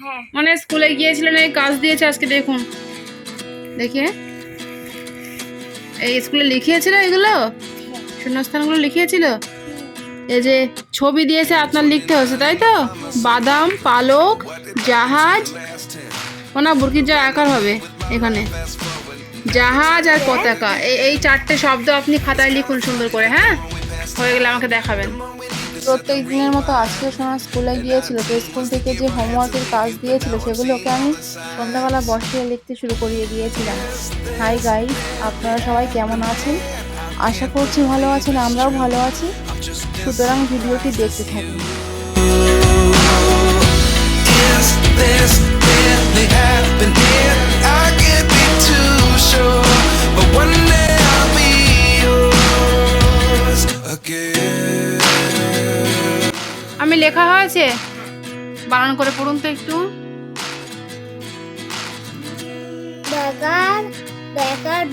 হ্যাঁ। মানে স্কুলে গিয়েছিলেন এই কাজ দিয়েছে আজকে দেখুন। দেখে। এই স্কুলে লিখিয়েছিল এগুলো? শূন্যস্থানগুলো লিখিয়েছিল? এই যে ছবি দিয়েছে আপনার লিখতে হয়েছে তাই তো? বাদাম পালক জাহাজ। ওনা বুরকির যা আকার হবে এখানে। জাহাজ আর পতাকা। এই এই চারটে শব্দ আপনি খাতায় লিখুন সুন্দর করে হ্যাঁ? হয়ে গেলে আমাকে দেখাবেন। প্রত্যেক দিনের মতো আজকে সোনা স্কুলে গিয়েছিল, তো স্কুল থেকে যে হোমওয়ার্কের কাজ দিয়েছিল সেগুলোকে আমি সন্ধ্যাবেলা বসিয়ে লিখতে শুরু করিয়ে দিয়েছিলাম। হাই গাই আপনারা সবাই কেমন আছেন? আশা করছি ভালো আছেন, আমরাও ভালো আছি। সুতরাং ভিডিওটি দেখতে থাকুন। হয়েছে বানান করে পড়ুন তো একটু। বেকার বেকার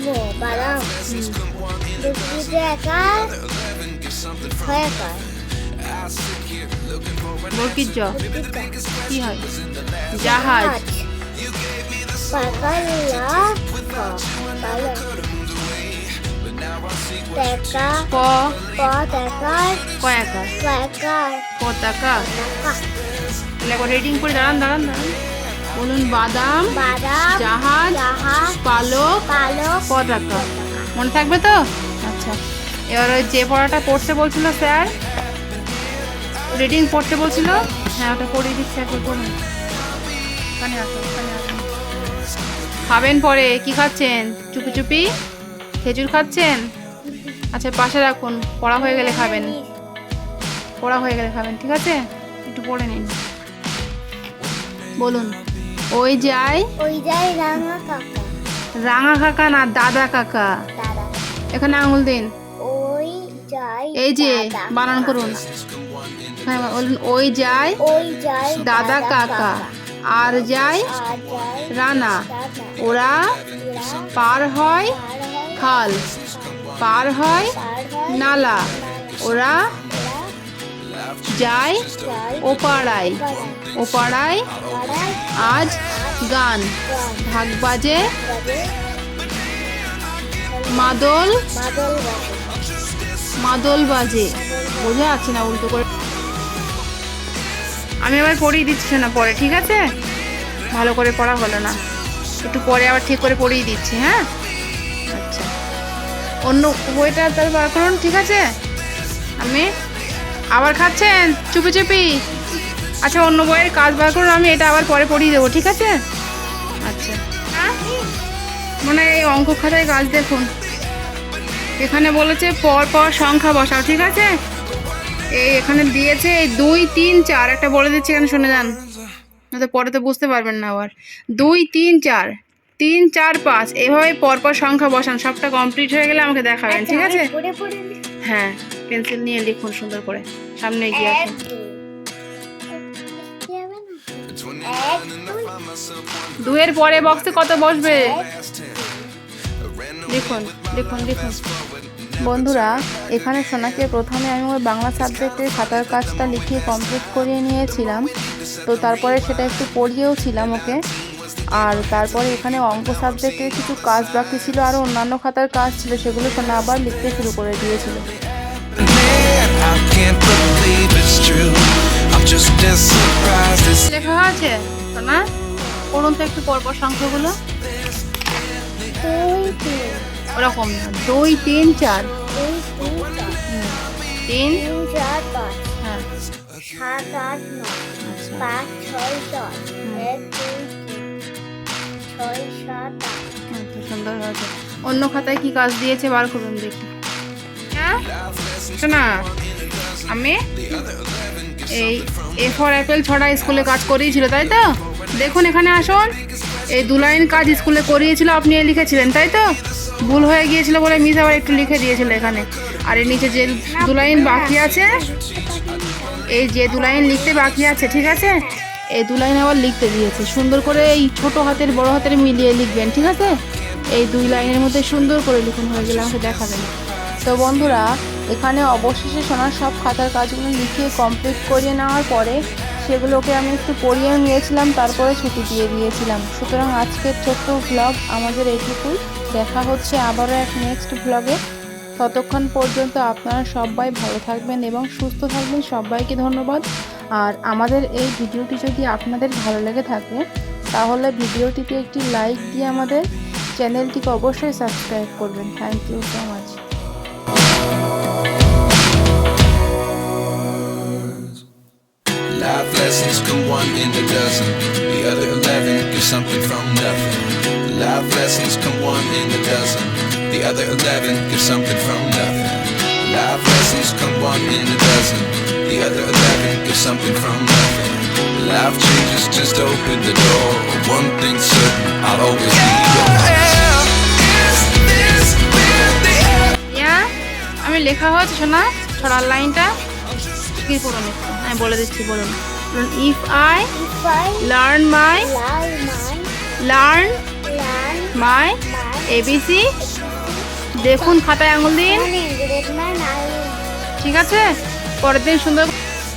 বরকির জ কি হয়? জাহাজ। টেকা ক প টেকার কয়াকার পেকার পতাকা টাকা রেডিং করে দাঁড়ান দাঁড়ান দাঁড়ান। বলুন বাদাম বাদাম জাহাজ জাহাজ পালক পালক পতাকা মনে থাকবে তো? আচ্ছা। এবার ওই যে পড়াটা পড়তে বলছিল স্যার। রিডিং পড়তে বলছিল? হ্যাঁ ওটা পড়িয়ে দিচ্ছে একবার পড়ুন। ওখানে আসো ওখানে আসো খাবেন পরে কি খাচ্ছেন? চুপি চুপি? খেজুর খাচ্ছেন? আচ্ছা পাশে রাখুন। পড়া হয়ে গেলে খাবেন। পড়া হয়ে গেলে খাবেন ঠিক আছে? একটু পড়ে নিন। বলুন ওই যাই ওই যাই রাঙা কাকা। রাঙা কাকা না দাদা কাকা? এখানে আঙুল দিন। ওই যাই এই যে বানান করুন। হ্যাঁ বলুন ওই যায় ওই যাই দাদা কাকা। আর যায় যাই রানা। ওরা পার হয় খাল। পার হয় নালা। ওরা যায় যাই ও পাড়ায় পাড়ায় ও পাড়ায় পাড়ায় আজ গান। ঢাক বাজে মাদল। মাদল বাজে। বোঝা যাচ্ছে না উল্টো করে। আমি আবার পড়িয়ে দিচ্ছি না পরে, ঠিক আছে? ভালো করে পড়া হলো না। একটু পরে আবার ঠিক করে পড়িয়ে দিচ্ছি হ্যাঁ? আচ্ছা। অন্য বইটা তাহলে বার করুন, ঠিক আছে? আমি আবার খাচ্ছেন? চুপি চুপি। আচ্ছা অন্য বইয়ের কাজ বার করুন, আমি এটা আবার পরে পড়িয়ে দেবো, ঠিক আছে? আচ্ছা। মানে এই অঙ্ক খাতায় কাজ দেখুন। এখানে বলেছে, পর পর সংখ্যা বসাও, ঠিক আছে? এই এখানে দিয়েছে, এই দুই, তিন, চার, একটা বলে দিচ্ছি এখানে শুনে যান। পরে তো বুঝতে পারবেন না আবার। দুই, তিন, চার। তিন চার পাঁচ এভাবে পরপর সংখ্যা বসান। সবটা কমপ্লিট হয়ে গেলে আমাকে দেখাবেন ঠিক আছে? আচ্ছা, পড়ে। নি। হ্যাঁ পেন্সিল নিয়ে লিখুন সুন্দর করে। সামনে গিয়ে আসুন। দুয়ের পরে বক্সে কত বসবে? দেখুন দেখুন দেখুন বন্ধুরা এখানে সোনাকে প্রথমে আমি ওর বাংলা সাবজেক্টের খাতার কাজটা লিখিয়ে কমপ্লিট করিয়ে নিয়েছিলাম। তো তারপরে সেটা একটু পড়িয়েও ছিলাম ওকে। আর তারপরে এখানে অঙ্ক সাবজেক্টের কিছু কাজ বাকি ছিল আর অন্যান্য খাতার কাজ ছিল সেগুলো সোনা আবার লিখতে শুরু করে দিয়েছিল। লেখা আছে সোনা পড়ুন তো একটু পরপর সংখ্যাগুলো। ওরকম না দুই তিন চার। তিন চার পাঁচ। হ্যাঁ। সাত আট নয়। আচ্ছা। পাঁচ ছয় দশ। এক দুই সুন্দর হয়েছে অন্য খাতায় কি কাজ দিয়েছে? বার করুন দেখি। হ্যাঁ? শোনা, আমি এই এ ফর অ্যাপেল ছটা স্কুলে কাজ করিয়েছিল, তাই তো? দেখুন এখানে আসুন। এই দু লাইন কাজ স্কুলে করিয়েছিল, আপনি লিখেছিলেন, তাই তো? ভুল হয়ে গিয়েছিল বলে মিস আবার একটু লিখে দিয়েছিল এখানে। আর এর নিচে যে দু লাইন বাকি আছে, এই যে দু লাইন লিখতে বাকি আছে, ঠিক আছে? এই দু লাইন আবার লিখতে দিয়েছে। সুন্দর করে এই ছোট হাতের, বড় হাতের মিলিয়ে লিখবেন, ঠিক আছে? এই দুই লাইনের মধ্যে সুন্দর করে লিখুন, হয়ে গেলে আমাকে দেখাবেন। তো বন্ধুরা, এখানে অবশেষে সোনার সব খাতার কাজগুলো লিখিয়ে কমপ্লিট করিয়ে নেওয়ার পরে সেগুলোকে আমি একটু পড়িয়ে নিয়েছিলাম, তারপরে ছুটি দিয়ে দিয়েছিলাম। সুতরাং আজকের ছোট্ট ব্লগ আমাদের এইটুকুই দেখা হচ্ছে আবারও এক নেক্সট ব্লগে ততক্ষণ পর্যন্ত আপনারা সবাই ভালো থাকবেন এবং সুস্থ থাকবেন। সবাইকে ধন্যবাদ। আর আমাদের এই ভিডিওটি যদি আপনাদের ভালো লেগে থাকে তাহলে ভিডিওটিতে একটি লাইক দিয়ে আমাদের চ্যানেলটিকে অবশ্যই সাবস্ক্রাইব করবেন thank you so much Life lessons come one in a dozen. The other eleven get something from nothing. Life lessons come one in a dozen. The other eleven get something from nothing. Life lessons come one in a dozen. Something from nothing. Life changes, just open the door. One thing's certain, I'll always be yeah আমি লেখা হয়েছে শোনা ছড়ার লাইনটা কি করুন একটু আমি বলে দিচ্ছি বলুন if I If I learn my learn my learn learn my my ABC দেখুন খাতায় আঙুল দিন ঠিক আছে পরের দিন সুন্দর